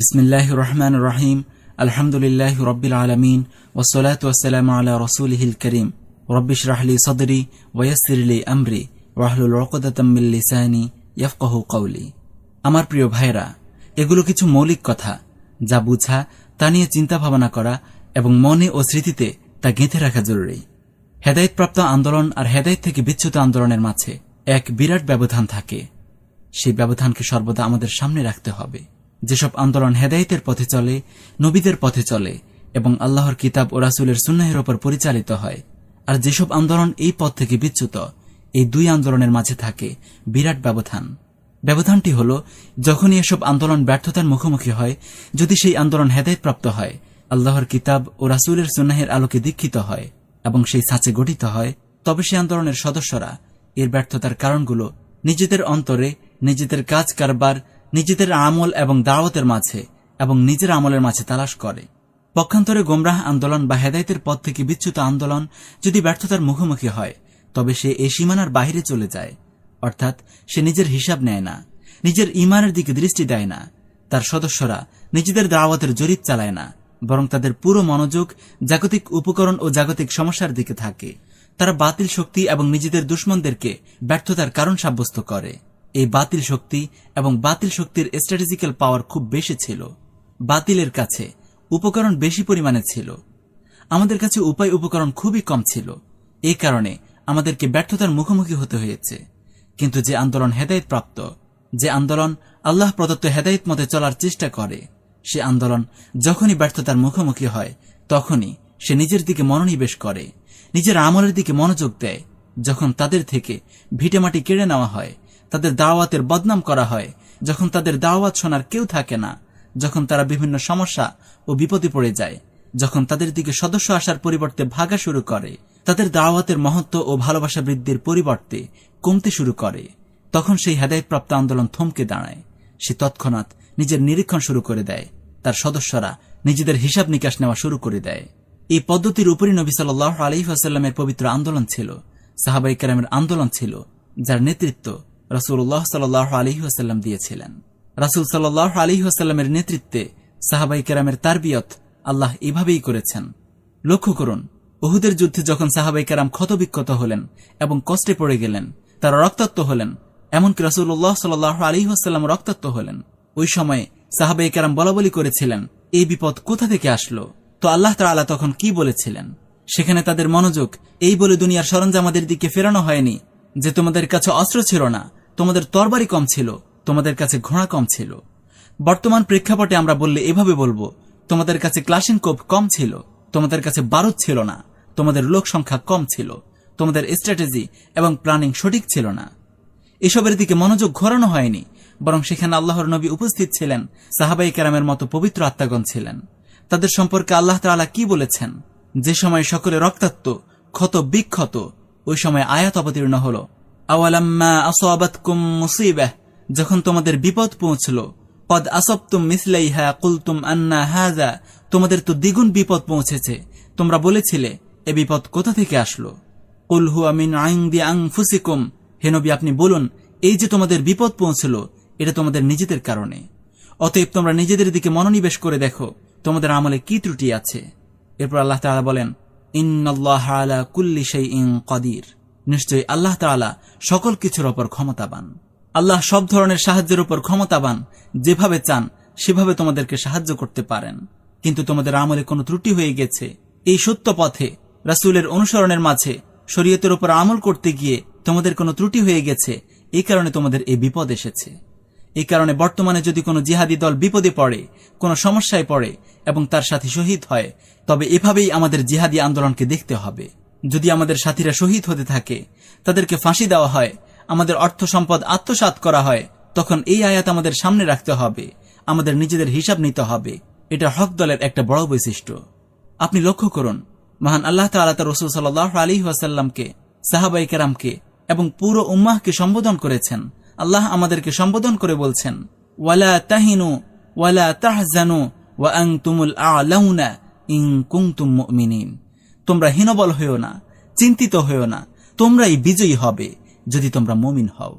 বিসমিল্লাহ রহমান রহিম আলহামদুলিল্লাহ রব্বিল আলমিন ওসলাত ওসালাম আলা রসুলহিল করিম রব্বিশ রাহলি সদরি ওয়াসিরলি আমরি ওয়াহলুল রকদাতাম্মিল্লিসানি ইয়াফকাহু কৌলি আমার প্রিয় ভাইরা এগুলো কিছু মৌলিক কথা যা বুঝা, তা নিয়ে চিন্তা ভাবনা করা এবং মনে ও স্মৃতিতে তা গেঁথে রাখা জরুরি। হেদায়তপ্রাপ্ত আন্দোলন আর হেদায়ত থেকে বিচ্যুত আন্দোলনের মাঝে এক বিরাট ব্যবধান থাকে। সেই ব্যবধানকে সর্বদা আমাদের সামনে রাখতে হবে। যেসব আন্দোলন হেদায়েতের পথে চলে, নবীদের পথে চলে এবং আল্লাহর কিতাব ও রাসুলের সুন্নাহের ওপর পরিচালিত হয়। আর যেসব আন্দোলন এই পথ থেকে বিচ্যুত, এই দুই আন্দোলনের মাঝে থাকে বিরাট ব্যবধান। ব্যবধানটি হল, যখনই এসব আন্দোলন ব্যর্থতার মুখোমুখি হয়, যদি সেই আন্দোলন হেদায়তপ্রাপ্ত হয়, আল্লাহর কিতাব ও রাসুলের সুন্নাহের আলোকে দীক্ষিত হয় এবং সেই সাঁচে গঠিত হয়, তবে সেই আন্দোলনের সদস্যরা এর ব্যর্থতার কারণগুলো নিজেদের অন্তরে, নিজেদের কাজ কারবার নিজেদের আমল এবং দাওয়াতের মাঝে এবং নিজের আমলের মাঝে তালাশ করে। পক্ষান্তরে গোমরাহ আন্দোলন বা হেদায়তের পথ থেকে বিচ্যুত আন্দোলন যদি ব্যর্থতার মুখোমুখি হয়, তবে সে এই সীমানার বাহিরে চলে যায়। অর্থাৎ সে নিজের হিসাব নেয় না, নিজের ইমানের দিকে দৃষ্টি দেয় না। তার সদস্যরা নিজেদের দাওয়াতের জরিপ চালায় না, বরং তাদের পুরো মনোযোগ জাগতিক উপকরণ ও জাগতিক সমস্যার দিকে থাকে। তারা বাতিল শক্তি এবং নিজেদের দুশ্মনদেরকে ব্যর্থতার কারণ সাব্যস্ত করে। এই বাতিল শক্তি এবং বাতিল শক্তির স্ট্র্যাটেজিক্যাল পাওয়ার খুব বেশি ছিল। বাতিলের কাছে উপকরণ বেশি পরিমাণে ছিল। আমাদের কাছে উপায় উপকরণ খুবই কম ছিল। এই কারণে আমাদেরকে ব্যর্থতার মুখোমুখি হতে হয়েছে। কিন্তু যে আন্দোলন হেদায়ত প্রাপ্ত যে আন্দোলন আল্লাহ প্রদত্ত হেদায়ত মতে চলার চেষ্টা করে, সে আন্দোলন যখনই ব্যর্থতার মুখোমুখি হয়, তখনই সে নিজের দিকে মনোনিবেশ করে, নিজের আমলের দিকে মনোযোগ দেয়, যখন তাদের থেকে ভিটেমাটি কেড়ে নেওয়া হয় তাদের দাওয়াতের বদনাম করা হয়, যখন তাদের দাওয়াত শোনার কেউ থাকে না, যখন তারা বিভিন্ন সমস্যা ও বিপদে পড়ে যায়, যখন তাদের দিকে সদস্য আসার পরিবর্তে ভাগা শুরু করে, তাদের দাওয়াতের মহত্ব ও ভালোবাসা বৃদ্ধির পরিবর্তে কমতে শুরু করে। তখন সেই হেদায়তপ্রাপ্ত আন্দোলন থমকে দাঁড়ায়। সে তৎক্ষণাৎ নিজের নিরীক্ষণ শুরু করে দেয়। তার সদস্যরা নিজেদের হিসাব নিকাশ নেওয়া শুরু করে দেয়। এই পদ্ধতির উপরই নবী সাল আলহিহাস্লামের পবিত্র আন্দোলন ছিল সাহাবাই কেরামের আন্দোলন ছিল, যার নেতৃত্ব রসুল্লাহ সাল আলহিহাস্লাম দিয়েছিলেন। রাসুল সাল্লাহ আলহিহাস্লামের নেতৃত্বে সাহাবাই কেরামের তারবিয়ত আল্লাহ এভাবেই করেছেন। লক্ষ্য করুন ওহুদের যুদ্ধে যখন সাহাবাই কেরাম ক্ষতবিক্ষত হলেন এবং কষ্টে পড়ে গেলেন, তারা রক্তাক্ত হলেন, এমনকি রসুল্লাহ সাল্লাহ আলহিহাস্লাম রক্তাক্ত হলেন। ওই সময়ে সাহাবাই কেরাম বলাবলি করেছিলেন, এই বিপদ কোথা থেকে আসলো? তো আল্লাহ তালা তখন কি বলেছিলেন? সেখানে তাদের মনোযোগ, এই বলে দুনিয়ার সরঞ্জামাদের দিকে ফেরানো হয়নি যে তোমাদের কাছে অস্ত্র ছিল না, তোমাদের তরবারি কম ছিল, তোমাদের কাছে ঘোড়া কম ছিল। বর্তমান প্রেক্ষাপটে আমরা বললে এভাবে বলব, তোমাদের কাছে ক্লাসিন কোপ কম ছিল, তোমাদের কাছে বারুদ ছিল না, তোমাদের লোক সংখ্যা কম ছিল, তোমাদের স্ট্র্যাটেজি এবং প্ল্যানিং সঠিক ছিল না। এসবের দিকে মনোযোগ ঘোরানো হয়নি, বরং সেখানে আল্লাহর নবী উপস্থিত ছিলেন, সাহাবাই কেরামের মতো পবিত্র আত্মাগণ ছিলেন। তাদের সম্পর্কে আল্লাহ তালা কি বলেছেন? যে সময় সকলে রক্তাক্ত, ক্ষত বিক্ষত ওই সময় আয়াত অবতীর্ণ হল। আওয়ালাম্মা আসবাতকুম মুসিবাহ, যখন তোমাদের বিপদ পৌঁছল পদ আসবতুম মিসলাইহা কুলতুম আন্না হাজা তোমাদের তো দ্বিগুণ বিপদ পৌঁছেছে। তোমরা বলেছিলে, এ বিপদ কোথা থেকে আসলো? কুলহু আমিন আইং দি আং ফুসিকুম হেনবি আপনি বলুন, এই যে তোমাদের বিপদ পৌঁছল, এটা তোমাদের নিজেদের কারণে। অতএব তোমরা নিজেদের দিকে মনোনিবেশ করে দেখো, তোমাদের আমলে কি ত্রুটি আছে। এরপর আল্লাহ তাআলা বলেন আলা কুল্লি শাইইন কদির। নিশ্চয়ই আল্লাহ তাআলা সকল কিছুর ওপর ক্ষমতাবান। আল্লাহ সব ধরনের সাহায্যের উপর ক্ষমতাবান, যেভাবে চান, সেভাবে তোমাদেরকে সাহায্য করতে পারেন। কিন্তু তোমাদের আমলে কোনো ত্রুটি হয়ে গেছে। এই সত্য পথে, রাসুলের অনুসরণের মাঝে, শরীয়তের উপর আমল করতে গিয়ে তোমাদের কোনো ত্রুটি হয়ে গেছে এই কারণে তোমাদের এই বিপদ এসেছে। এই কারণে বর্তমানে যদি কোনো জিহাদি দল বিপদে পড়ে, কোনো সমস্যায় পড়ে এবং তার সাথী শহীদ হয়, তবে এভাবেই আমাদের জিহাদি আন্দোলনকে দেখতে হবে। যদি আমাদের সাথীরা শহীদ হতে থাকে, তাদেরকে ফাঁসি দেওয়া হয়, আমাদের অর্থ সম্পদ আত্মসাত করা হয়, তখন এই আয়াত আমাদের সামনে রাখতে হবে, আমাদের নিজেদের হিসাব নিতে হবে। এটা হক দলের একটা বড় বৈশিষ্ট্য। আপনি লক্ষ্য করুন, মহান আল্লাহ তালা তার রসুল সাল্লাহ আলী ওয়াসাল্লামকে সাহাবাই কেরামকে এবং পুরো উম্মাহকে সম্বোধন করেছেন। আল্লাহ আমাদেরকে সম্বোধন করে বলছেন ওয়ালা তাহিনু ওয়ালা তাহজানু ওয়া আং তুমুল আলাউনা ইং কুংতুম মুমিনিন তোমরা হীনবল হইও না চিন্তিত হইও না তোমরাই বিজয়ী হবে যদি তোমরা মমিন হও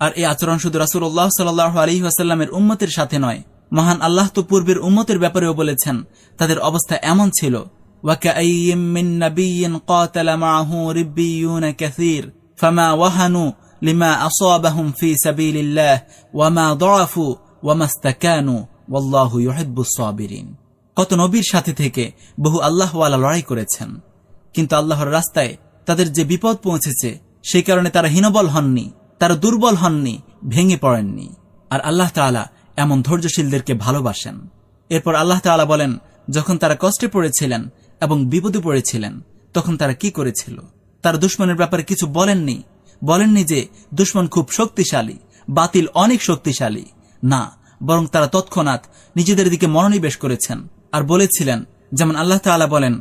আর এই আচরণ শুধু রাসুল্লাহ সাল্লাহ আলী আসাল্লামের উম্মতের সাথে নয় মহান আল্লাহ তো পূর্বের উম্মতের ব্যাপারেও বলেছেন তাদের অবস্থা এমন ছিল وكأي من نبي قاتل معه ربيون كثير فما وهنوا لما أصابهم في سبيل الله وما ضعفوا وما استكانوا والله يحب الصابرين কত নবীর সাথে থেকে বহু আল্লাহওয়ালা লড়াই করেছেন কিন্তু আল্লাহর রাস্তায় তাদের যে বিপদ পৌঁছেছে সেই কারণে তারা হীনবল হননি তারা দুর্বল হননি ভেঙে পড়েননি আর আল্লাহ তাআলা এমন ধৈর্যশীলদেরকে ভালোবাসেন এরপর আল্লাহ তাআলা বলেন যখন তারা কষ্টে পড়েছিলেন এবং বিপদে পড়েছিলেন তখন তারা কি করেছিল তারা দুশ্মনের ব্যাপারে কিছু বলেননি বলেননি যে দুশ্মন খুব শক্তিশালী, বাতিল অনেক শক্তিশালী। না, বরং তারা তৎক্ষণাৎ নিজেদের দিকে মনোনিবেশ করেছেন আর বলেছিলেন, যেমন আল্লাহ তাআলা বলেন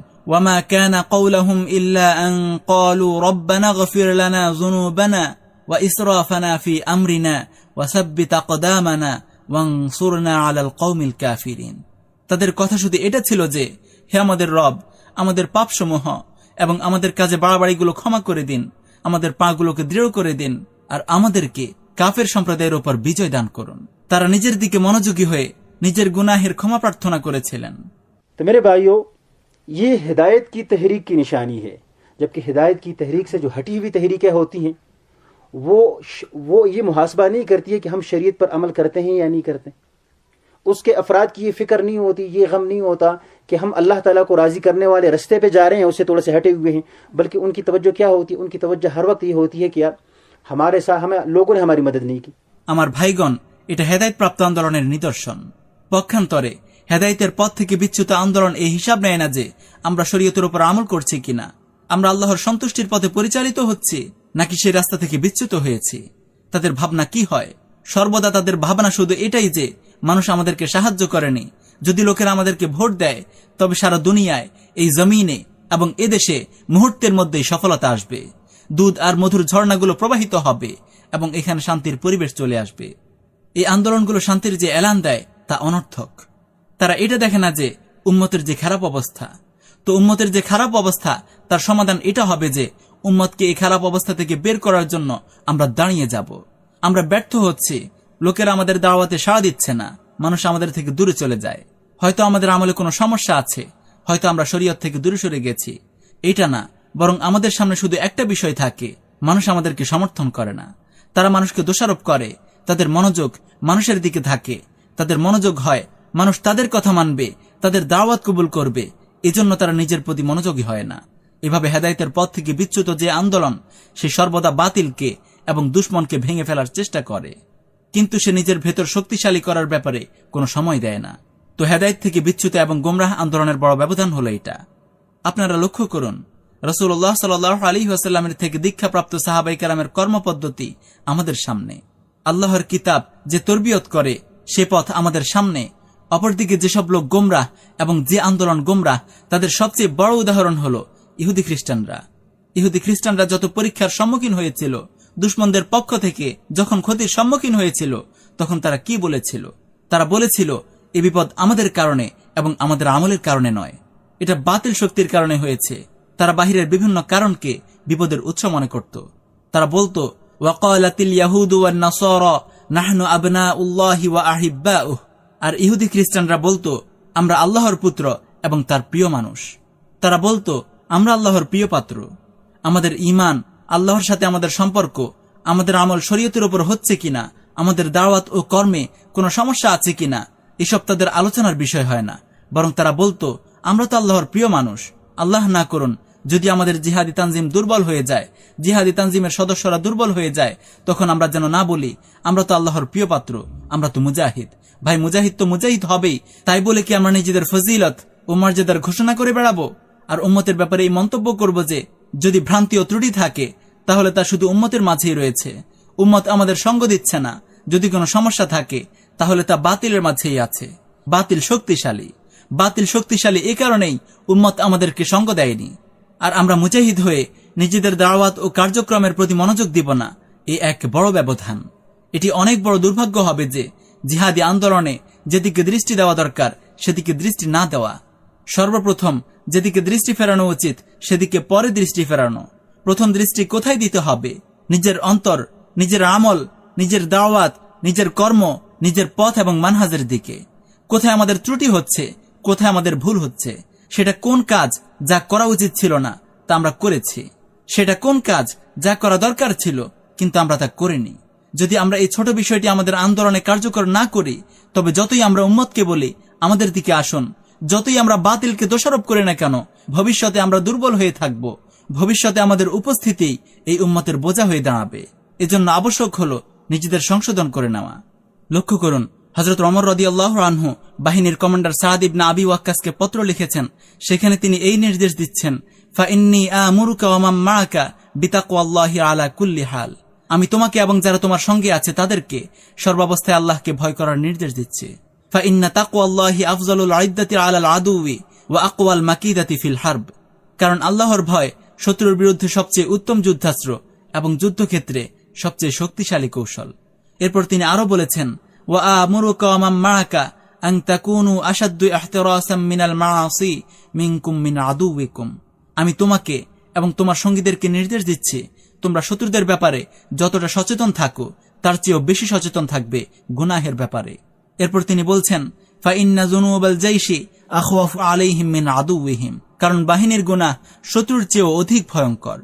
তাদের কথা শুধু এটা ছিল যে, হে আমাদের রব, আমাদের পাপসমূহ এবং আমাদের কাজে বাড়াবাড়িগুলো ক্ষমা করে দিন আমাদের পাগুলোকে দৃঢ় করে দিন আর আমাদেরকে কাফের সম্প্রদায়ের ওপর বিজয় দান করুন তারা নিজের দিকে মনোযোগী হয়ে নিজের গুনাহের ক্ষমা প্রার্থনা করেছিলেন तो मेरे भाइयों ये हिदायत की तहरीक की निशानी है जबकि हिदायत की तहरीक से जो हटी हुई तहरीकें होती हैं वो वो ये मुहासबा नहीं करती है कि हम शरीयत पर अमल करते हैं या नहीं करते उसके अफराद की ये फिक्र नहीं होती ये गम नहीं होता कि हम अल्लाह ताला को राज़ी करने वाले रस्ते पे जा रहे हैं उससे थोड़े से हटे हुए हैं बल्कि उनकी तवज्जो क्या होती है उनकी तवज्जो हर वक्त ये होती है कि यार हमारे साथ हमें लोगों ने हमारी मदद नहीं की আমার ভাইগণ এটা হেদায়ত প্রাপ্ত আন্দোলনের নিদর্শন পক্ষান্তরে হেদায়তের পথ থেকে বিচ্যুত আন্দোলন এই হিসাব নেয় না যে আমরা শরীয়তের উপর আমল করছি কিনা আমরা আল্লাহর সন্তুষ্টির পথে পরিচালিত হচ্ছি নাকি সেই রাস্তা থেকে বিচ্যুত হয়েছি তাদের ভাবনা কি হয় সর্বদা তাদের ভাবনা শুধু এটাই যে মানুষ আমাদেরকে সাহায্য করেনি। যদি লোকেরা আমাদেরকে ভোট দেয়, তবে সারা দুনিয়ায় এই জমিনে এবং এদেশে মুহূর্তের মধ্যেই সফলতা আসবে। দুধ আর মধুর ঝর্ণাগুলো প্রবাহিত হবে এবং এখানে শান্তির পরিবেশ চলে আসবে। এই আন্দোলনগুলো শান্তির যে এলান দেয়, তা অনর্থক। তারা এটা দেখে না যে উম্মতের যে খারাপ অবস্থা। তো উম্মতের যে খারাপ অবস্থা, তার সমাধান এটা হবে যে উম্মতকে এই খারাপ অবস্থা থেকে বের করার জন্য আমরা দাঁড়িয়ে যাব। আমরা ব্যর্থ হচ্ছি লোকেরা আমাদের দাওয়াতে সাড়া দিচ্ছে না। মানুষ আমাদের থেকে দূরে চলে যায়। হয়তো আমাদের আমলে কোনো সমস্যা আছে। হয়তো আমরা শরীয়ত থেকে দূরে সরে গেছি। এটা না, বরং আমাদের সামনে শুধু একটা বিষয় থাকে। মানুষ আমাদেরকে সমর্থন করে না। তারা মানুষকে দোষারোপ করে। তাদের মনোযোগ মানুষের দিকে থাকে। তাদের মনোযোগ হয়, মানুষ তাদের কথা মানবে, তাদের দাওয়াত কবুল করবে। এজন্য তারা নিজের প্রতি মনোযোগী হয় না। এভাবে হেদায়তের পথ থেকে বিচ্যুত যে আন্দোলন, সে সর্বদা বাতিলকে এবং দুশ্মনকে ভেঙে ফেলার চেষ্টা করে। কিন্তু সে নিজের ভেতর শক্তিশালী করার ব্যাপারে কোনো সময় দেয় না। তো হেদায়ত থেকে বিচ্যুত এবং গোমরাহ আন্দোলনের বড় ব্যবধান হলো এটা। আপনারা লক্ষ্য করুন রসুল্লাহ সাল আলী ওয়াসাল্লামের থেকে দীক্ষাপ্রাপ্ত সাহাবাই কালামের কর্মপদ্ধতি আমাদের সামনে। আল্লাহর কিতাব যে তরবিয়ত করে, সে পথ আমাদের সামনে। অপরদিকে যেসব লোক গোমরাহ এবং যে আন্দোলন গোমরাহ, তাদের সবচেয়ে বড় উদাহরণ হল ইহুদি খ্রিস্টানরা। ইহুদি খ্রিস্টানরা যত পরীক্ষার সম্মুখীন হয়েছিল দুশ্মনদের পক্ষ থেকে যখন ক্ষতির সম্মুখীন হয়েছিল, তখন তারা কি বলেছিল? তারা বলেছিল, এ বিপদ আমাদের কারণে এবং আমাদের আমলের কারণে নয়। এটা বাতিল শক্তির কারণে হয়েছে। তারা বাহিরের বিভিন্ন কারণকে বিপদের উৎস মনে করত। তারা বলতো আর ইহুদি খ্রিস্টানরা বলতো, আমরা আল্লাহর পুত্র এবং তার প্রিয় মানুষ। তারা বলতো, আমরা আল্লাহর প্রিয় পাত্র। আমাদের ইমান আল্লাহর সাথে আমাদের সম্পর্ক, আমাদের আমল শরীয়তের উপর হচ্ছে কিনা, আমাদের দাওয়াত ও কর্মে কোনো সমস্যা আছে কিনা, এসব তাদের আলোচনার বিষয় হয় না। বরং তারা বলতো, আমরা তো আল্লাহর প্রিয় মানুষ। আল্লাহ না করুন, যদি আমাদের জিহাদি তানজিম দুর্বল হয়ে যায়, জিহাদি তানজিমের সদস্যরা দুর্বল হয়ে যায়, তখন আমরা যেন না বলি, আমরা তো আল্লাহর প্রিয় পাত্র, আমরা তো মুজাহিদ। ভাই, মুজাহিদ তো মুজাহিদ হবেই, তাই বলে কি আমরা নিজেদের ফজিলত ও মর্যাদার ঘোষণা করে বেড়াবো? আর উম্মতের ব্যাপারে এই মন্তব্য করব যে যদি ভ্রান্তি ও ত্রুটি থাকে, তাহলে তা শুধু উম্মতের মাঝেই রয়েছে। উম্মত আমাদের সঙ্গ দিচ্ছে না। যদি কোনো সমস্যা থাকে, তাহলে তা বাতিলের মাঝেই আছে। বাতিল শক্তিশালী। বাতিল শক্তিশালী এ কারণেই উম্মত আমাদেরকে সঙ্গ দেয়নি। আর আমরা মুজাহিদ হয়ে নিজেদের দাওয়াত ও কার্যক্রমের প্রতি মনোযোগ দিব না, এ এক বড় ব্যবধান। এটি অনেক বড় দুর্ভাগ্য হবে যে জিহাদি আন্দোলনে যেদিকে দৃষ্টি দেওয়া দরকার, সেদিকে দৃষ্টি না দেওয়া সর্বপ্রথম, যেদিকে দৃষ্টি ফেরানো উচিত, সেদিকে পরে দৃষ্টি ফেরানো। প্রথম দৃষ্টি কোথায় দিতে হবে? নিজের অন্তর, নিজের আমল, নিজের দাওয়াত, নিজের কর্ম, নিজের পথ এবং মানহাজের দিকে। কোথায় আমাদের ত্রুটি হচ্ছে, কোথায় আমাদের ভুল হচ্ছে? সেটা কোন কাজ যা করা উচিত ছিল না, তা আমরা করেছি। সেটা কোন কাজ যা করা দরকার ছিল, কিন্তু আমরা তা করিনি। যদি আমরা এই ছোট বিষয়টি আমাদের আন্দোলনে কার্যকর না করি, তবে যতই আমরা উম্মতকে বলি, আমাদের দিকে আসুন। যতই আমরা বাতিলকে দোষারোপ করি না কেন, ভবিষ্যতে আমরা দুর্বল হয়ে থাকব। ভবিষ্যতে আমাদের উপস্থিতি এই উম্মতের বোঝা হয়ে দাঁড়াবে। এজন্য আবশ্যক হল নিজেদের সংশোধন করে নেওয়া। লক্ষ্য করুন হজরত অমর রদি আল্লাহ আনহু বাহিনীর কমান্ডার সাহাদ ইবনা আবি ওয়াক্কাসকে পত্র লিখেছেন, সেখানে তিনি এই নির্দেশ দিচ্ছেন ফা ইন্নি আমুরুকা ওয়ামাম মাআকা বিতাকওয়াল্লাহি আলা আমি তোমাকে এবং যারা তোমার সঙ্গে আছে তাদেরকে সর্বাবস্থায় আল্লাহকে ভয় করার নির্দেশ দিচ্ছি। ফা ইন্না তাকওয়াল্লাহি আফজালুল আইদ্দাতি আলাল আদুউই ওয়া আকওয়াল মাকিদাতি ফিল হারব কারণ আল্লাহর ভয় শত্রুর বিরুদ্ধে সবচেয়ে উত্তম যুদ্ধাস্ত্র এবং যুদ্ধক্ষেত্রে সবচেয়ে শক্তিশালী কৌশল। এরপর তিনি আরও বলেছেন ওয়া ইহতিরাসাম মিনাল মিন আদুউইকুম। আমি তোমাকে এবং তোমার সঙ্গীদেরকে নির্দেশ দিচ্ছি, তোমরা শত্রুদের ব্যাপারে যতটা সচেতন থাকো, তার চেয়েও বেশি সচেতন থাকবে গুনাহের ব্যাপারে। এরপর তিনি বলছেন, ফাইন্না জুনুবাল জাইশি আখওয়াফ আলাইহিম মিন আদুউহিম। কারণ বাহিনীর গুনাহ শত্রুর চেয়েও অধিক ভয়ঙ্কর।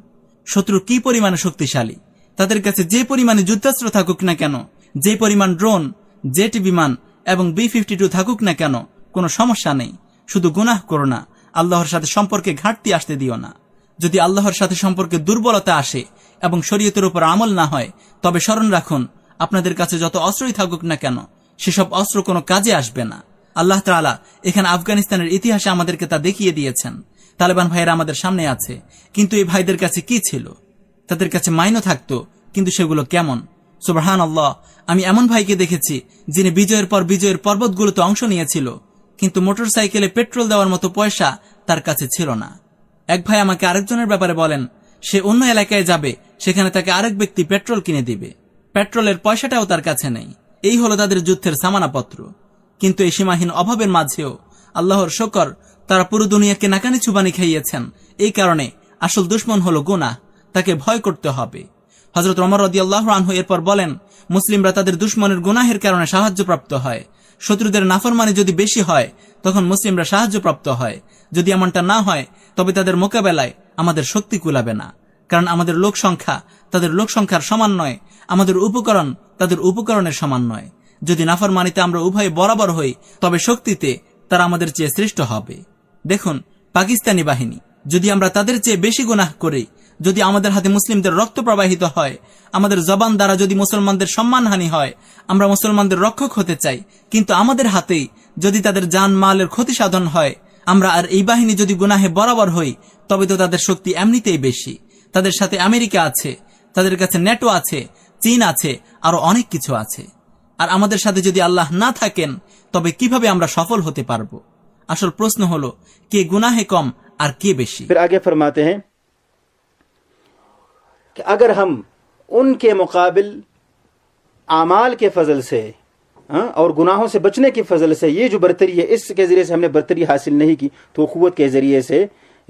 শত্রু কি পরিমাণে শক্তিশালী? তাদের কাছে যে পরিমাণে যুদ্ধাস্ত্র থাকুক না কেন, যে পরিমাণ ড্রোন, জেট বিমান এবং বি ফিফটি টু থাকুক না কেন, কোনো সমস্যা নেই। শুধু গুনাহ করো না, আল্লাহর সাথে সম্পর্কে ঘাটতি আসতে দিও না। যদি আল্লাহর সাথে সম্পর্কে দুর্বলতা আসে এবং শরীয়তের উপর আমল না হয়, তবে স্মরণ রাখুন, আপনাদের কাছে যত অস্ত্রই থাকুক না কেন সেসব অস্ত্র কোনো কাজে আসবে না। আল্লাহ তাআলা এখানে আফগানিস্তানের ইতিহাসে আমাদেরকে তা দেখিয়ে দিয়েছেন। তালেবান ভাইয়েরা আমাদের সামনে আছে, কিন্তু এই ভাইদের কাছে কি ছিল? তাদের কাছে মাইনও থাকতো, কিন্তু সেগুলো কেমন? সুবহান আল্লাহ আমি এমন ভাইকে দেখেছি যিনি বিজয়ের পর বিজয়ের পর্বতগুলোতে অংশ নিয়েছিল, কিন্তু মোটরসাইকেলে পেট্রোল দেওয়ার মতো পয়সা তার কাছে ছিল না। এক ভাই আমাকে আরেকজনের ব্যাপারে বলেন, সে অন্য এলাকায় যাবে, সেখানে তাকে আরেক ব্যক্তি পেট্রোল কিনে দিবে। পেট্রোলের পয়সাটাও তার কাছে নেই। এই হলো তাদের যুদ্ধের সামানাপত্র। কিন্তু এই সীমাহীন অভাবের মাঝেও আল্লাহর শকর, তারা পুরো দুনিয়াকে নাকানি চুবানি খাইয়েছেন। এই কারণে আসল দুশ্মন হলো গুনাহ, তাকে ভয় করতে হবে। হজরত রমর রদি আল্লাহ আনহু এরপর বলেন, মুসলিমরা তাদের দুশ্মনের গুনাহের কারণে সাহায্যপ্রাপ্ত হয়। শত্রুদের নাফরমানি যদি বেশি হয়, তখন মুসলিমরা সাহায্যপ্রাপ্ত হয়। যদি এমনটা না হয়, তবে তাদের মোকাবেলায় আমাদের শক্তি কুলাবে না। কারণ আমাদের লোক সংখ্যা তাদের লোক সংখ্যার সমান নয়, আমাদের উপকরণ তাদের উপকরণের সমান নয়। যদি নাফরমানিতে আমরা উভয়ে বরাবর হই, তবে শক্তিতে তারা আমাদের চেয়ে শ্রেষ্ঠ হবে। দেখুন, পাকিস্তানি বাহিনী, যদি আমরা তাদের চেয়ে বেশি গুনাহ করি, যদি আমাদের হাতে মুসলিমদের রক্ত প্রবাহিত হয়, আমাদের জবান দ্বারা যদি মুসলমানদের সম্মানহানি হয়, আমরা মুসলমানদের রক্ষক হতে চাই, কিন্তু আমাদের হাতেই যদি তাদের যান মালের ক্ষতি সাধন হয়, আমরা আর এই বাহিনী যদি গুনাহে বরাবর হই, তবে তো তাদের শক্তি এমনিতেই বেশি। তাদের সাথে আমেরিকা আছে, তাদের কাছে নেটো আছে চীন আছে আরো অনেক কিছু আছে আর আমাদের সাথে যদি আল্লাহ না থাকেন তবে কিভাবে আমরা সফল হতে পারবো আসল প্রশ্ন হলো কে গুনাহে কম আর কে বেশি फिर आगे फरमाते हैं कि अगर हम उनके मुकाबिल आमाल के फजल से हाँ, और गुनाहों से बचने के फजल से ये जो बरतरी है इसके ज़रिए से हमने बरतरी हासिल नहीं की तो क़ुवत के ज़रिए से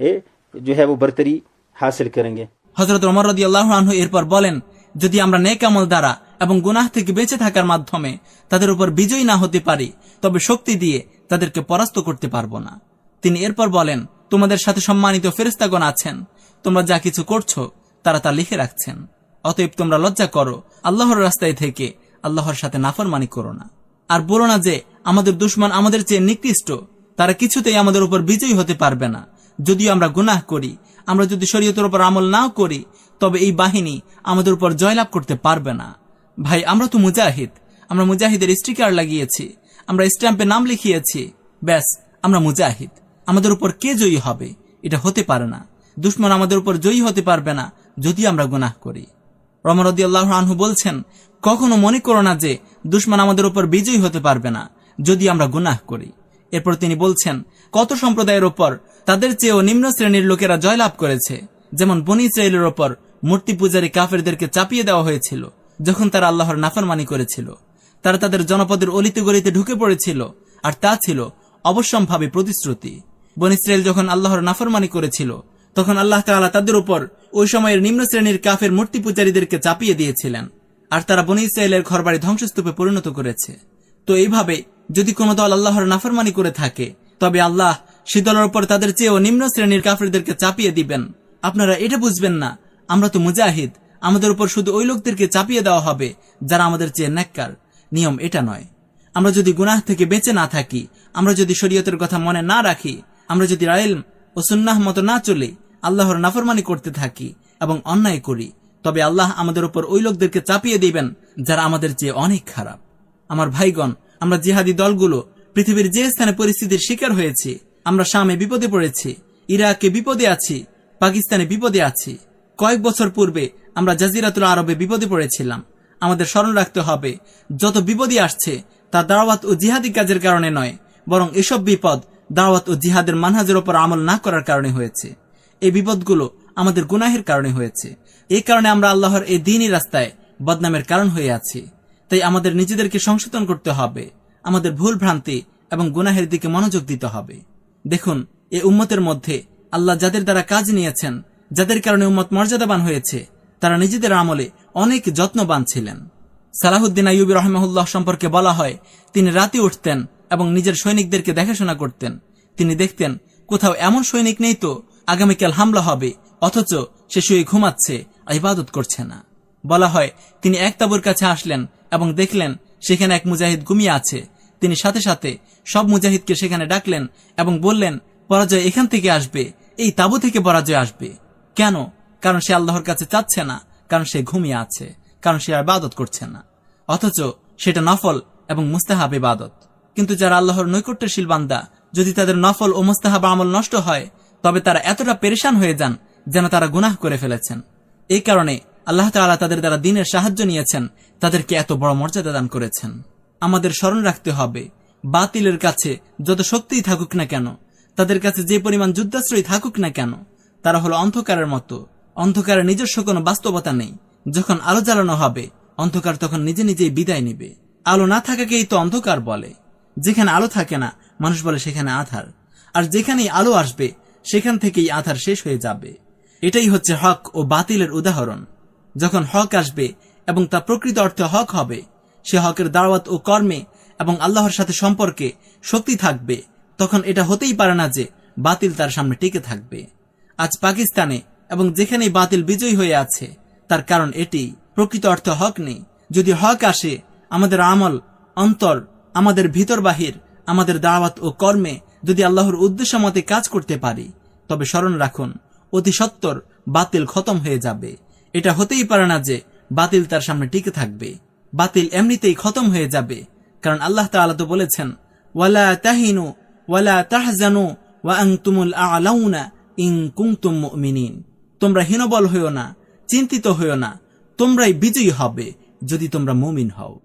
ए, जो है वो बरतरी हासिल करेंगे হজরত ওমর রদি আল্লাহ আনহু এরপর বলেন যদি আমরা নেক আমল দ্বারা এবং গুনাহ থেকে বেঁচে থাকার মাধ্যমে তাদের উপর বিজয়ী না হতে পারি, তবে শক্তি দিয়ে তাদেরকে পরাস্ত করতে পারব না। তিনি এরপর বলেন, তোমাদের সাথে সম্মানিত ফেরেস্তাগণ আছেন। তোমরা যা কিছু করছ, তারা তা লিখে রাখছেন। অতএব তোমরা লজ্জা করো, আল্লাহর রাস্তায় থেকে আল্লাহর সাথে নাফরমানি করো না। আর বলো না যে, আমাদের দুশ্মন আমাদের চেয়ে নিকৃষ্ট, তারা কিছুতেই আমাদের উপর বিজয়ী হতে পারবে না। যদিও আমরা গুনাহ করি, আমরা যদি শরীয়তের উপর আমল নাও করি তবে এই বাহিনী আমাদের উপর জয়লাভ করতে পারবে না। ভাই, আমরা তো মুজাহিদ। আমরা মুজাহিদের স্টিকার লাগিয়েছি। আমরা স্ট্যাম্পে নাম লিখিয়েছি। ব্যাস, আমরা মুজাহিদ। আমাদের উপর কে জয়ী হবে? এটা হতে পারে না। দুশ্মন আমাদের উপর জয়ী হতে পারবে না, যদি আমরা গুনাহ করি। রমরদি আল্লাহ আনহু বলছেন, কখনো মনে করো না যে দুশ্মন আমাদের উপর বিজয়ী হতে পারবে না, যদি আমরা গুনাহ করি। এরপর তিনি বলছেন, কত সম্প্রদায়ের ওপর তাদের চেয়েও নিম্ন শ্রেণির লোকেরা জয়লাভ করেছে। যেমন বনি ইসরায়েলের ওপর মূর্তি পূজারী কাফেরদেরকে চাপিয়ে দেওয়া হয়েছিল, যখন তারা আল্লাহর নাফরমানি করেছিল। তারা তাদের জনপদের অলিতে গলিতে ঢুকে পড়েছিল, আর তা ছিল অবশ্যম্ভাবী প্রতিশ্রুতি। বন ইসরায়েল যখন আল্লাহর নাফরমানি করেছিল, তখন আল্লাহ তাআলা তাদের উপর ওই সময়ের নিম্ন শ্রেণির কাফের মূর্তি পূজারীদেরকে চাপিয়ে দিয়েছিলেন, আর তারা বনি ইসরায়েলের ঘরবাড়ি ধ্বংসস্তূপে পরিণত করেছে। তো এইভাবে যদি কোনো দল আল্লাহর নাফরমানি করে থাকে, তবে আল্লাহ সে দলের উপর তাদের চেয়েও নিম্ন শ্রেণির কাফেরদেরকে চাপিয়ে দিবেন। আপনারা এটা বুঝবেন না আমরা তো মুজাহিদ। আমাদের উপর শুধু ওই লোকদেরকে চাপিয়ে দেওয়া হবে যারা আমাদের চেয়ে ন্যাক্কার। নিয়ম এটা নয়। আমরা যদি গুনাহ থেকে বেঁচে না থাকি, আমরা যদি শরীয়তের কথা মনে না রাখি, আমরা যদি রাইলম ও সুন্নাহ মতো না চলে, আল্লাহর নাফরমানি করতে থাকি এবং অন্যায় করি, তবে আল্লাহ আমাদের উপর ওই লোকদেরকে চাপিয়ে দিবেন যারা আমাদের চেয়ে অনেক খারাপ। আমার ভাইগণ, আমরা জিহাদি দলগুলো, পৃথিবীর যে স্থানে পরিস্থিতির শিকার হয়েছে, আমরা শামে বিপদে পড়েছি, ইরাকে বিপদে আছি, পাকিস্তানে বিপদে আছি। কয়েক বছর পূর্বে আমরা জাজিরাতুল আরবে বিপদে পড়েছিলাম। আমাদের স্মরণ রাখতে হবে, যত বিপদই আসছে, তা দাওয়াত ও জিহাদি কাজের কারণে নয়, বরং এসব বিপদ দাওয়াত ও জিহাদের মানহাজের ওপর আমল না করার কারণে হয়েছে। এই বিপদগুলো আমাদের গুনাহের কারণে হয়েছে। এই কারণে আমরা আল্লাহর এই দিনই রাস্তায় বদনামের কারণ হয়ে আছি। তাই আমাদের নিজেদেরকে সংশোধন করতে হবে, আমাদের ভুল ভ্রান্তি এবং গুনাহের দিকে মনোযোগ দিতে হবে। দেখুন, এ উম্মতের মধ্যে আল্লাহ যাদের দ্বারা কাজ নিয়েছেন যাদের কারণে উম্মত মর্যাদাবান হয়েছে, তারা নিজেদের আমলে অনেক যত্নবান ছিলেন। সালাহুদ্দিন আইয়ুবী রহমহুল্লাহ সম্পর্কে বলা হয়, তিনি রাতে উঠতেন এবং নিজের সৈনিকদেরকে দেখাশোনা করতেন। তিনি দেখতেন, কোথাও এমন সৈনিক নেই তো, আগামীকাল হামলা হবে, অথচ সে শুয়ে ঘুমাচ্ছে ইবাদত করছে না। বলা হয়, তিনি এক তাবুর কাছে আসলেন এবং দেখলেন, সেখানে এক মুজাহিদ ঘুমিয়ে আছে। তিনি সাথে সাথে সব মুজাহিদকে সেখানে ডাকলেন এবং বললেন, পরাজয় এখান থেকে আসবে, এই তাবু থেকে পরাজয় আসবে। কেন? কারণ সে আল্লাহর কাছে চাচ্ছে না, কারণ সে ঘুমিয়ে আছে, কারণ সে আর বাদত করছে না। অথচ সেটা নফল এবং মুস্তাহাব ইবাদত। কিন্তু যারা আল্লাহর নৈকট্যশীল বান্দা, যদি তাদের নফল ও মুস্তাহাব আমল নষ্ট হয়, তবে তারা এতটা পেরেশান হয়ে যান যেন তারা গুনাহ করে ফেলেছেন। এই কারণে আল্লাহ তাআলা তাদের দ্বারা দিনের সাহায্য নিয়েছেন, তাদেরকে এত বড় মর্যাদা দান করেছেন। আমাদের স্মরণ রাখতে হবে, বাতিলের কাছে যত শক্তিই থাকুক না কেন, তাদের কাছে যে পরিমাণ যুদ্ধাশ্রয় থাকুক না কেন তারা হলো অন্ধকারের মতো। অন্ধকারের নিজস্ব কোনো বাস্তবতা নেই। যখন আলো জ্বালানো হবে, অন্ধকার তখন নিজে নিজেই বিদায় নিবে। আলো না থাকাকেই তো অন্ধকার বলে। যেখানে আলো থাকে না, মানুষ বলে সেখানে আধার। আর যেখানেই আলো আসবে, সেখান থেকেই আধার শেষ হয়ে যাবে। এটাই হচ্ছে হক ও বাতিলের উদাহরণ। যখন হক আসবে এবং তা প্রকৃত অর্থে হক হবে, সে হকের দাওয়াত ও কর্মে এবং আল্লাহর সাথে সম্পর্কে শক্তি থাকবে, তখন এটা হতেই পারে না যে বাতিল তার সামনে টিকে থাকবে। আজ পাকিস্তানে এবং যেখানেই বাতিল বিজয়ী হয়ে আছে, তার কারণ এটি। প্রকৃত অর্থে হক নেই। যদি হক আসে, আমাদের আমল অন্তর, আমাদের ভিতর বাহির, আমাদের দাওয়াত ও কর্মে যদি আল্লাহর উদ্দেশ্য মতে কাজ করতে পারি, তবে স্মরণ রাখুন, অতি সত্তর বাতিল খতম হয়ে যাবে। এটা হতেই পারে না যে বাতিল তার সামনে টিকে থাকবে। বাতিল এমনিতেই খতম হয়ে যাবে, কারণ আল্লাহ তাআলা তো বলেছেন, ওয়ালা তাহিনু, ওয়ালা তাহজানু, ওয়া আনতুমুল আ'লাউনা ইন কুংতুম মিনিন তোমরা হীনবল হইও না, চিন্তিত হইও না, তোমরাই বিজয়ী হবে যদি তোমরা মুমিন হও।